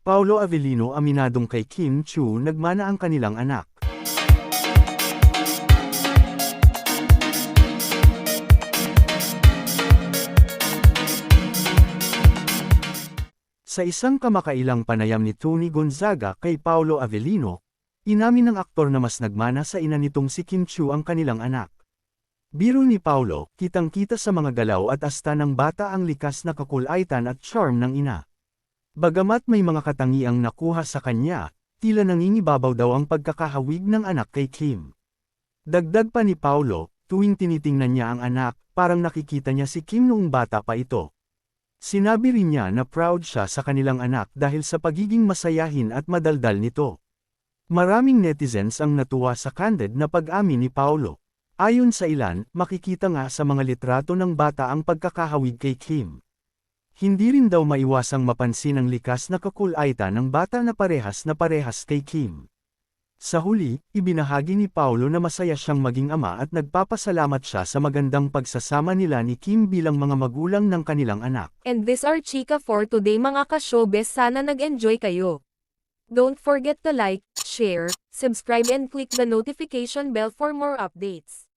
Paulo Avellino aminadong kay Kim Chu nagmana ang kanilang anak. Sa isang kamakailang panayam ni Tony Gonzaga kay Paulo Avellino, inamin ng aktor na mas nagmana sa ina nitong si Kim Chu ang kanilang anak. Biro ni Paulo, kitang-kita sa mga galaw at asta ng bata ang likas na kakulaitan at charm ng ina. Bagamat may mga katangiang nakuha sa kanya, tila nangingibabaw daw ang pagkakahawig ng anak kay Kim. Dagdag pa ni Paulo, tuwing tinitingnan niya ang anak, parang nakikita niya si Kim noong bata pa ito. Sinabi rin niya na proud siya sa kanilang anak dahil sa pagiging masayahin at madaldal nito. Maraming netizens ang natuwa sa candid na pag-amin ni Paulo. Ayon sa ilan, makikita nga sa mga litrato ng bata ang pagkakahawig kay Kim. Hindi rin daw maiwasang mapansin ang likas na kakulaitan ng bata na parehas na parehas kay Kim. Sa huli, ibinahagi ni Paulo na masaya siyang maging ama at nagpapasalamat siya sa magandang pagsasama nila ni Kim bilang mga magulang ng kanilang anak. And this are chika for today mga ka-showbiz sana nag-enjoy kayo. Don't forget to like, share, subscribe and click the notification bell for more updates.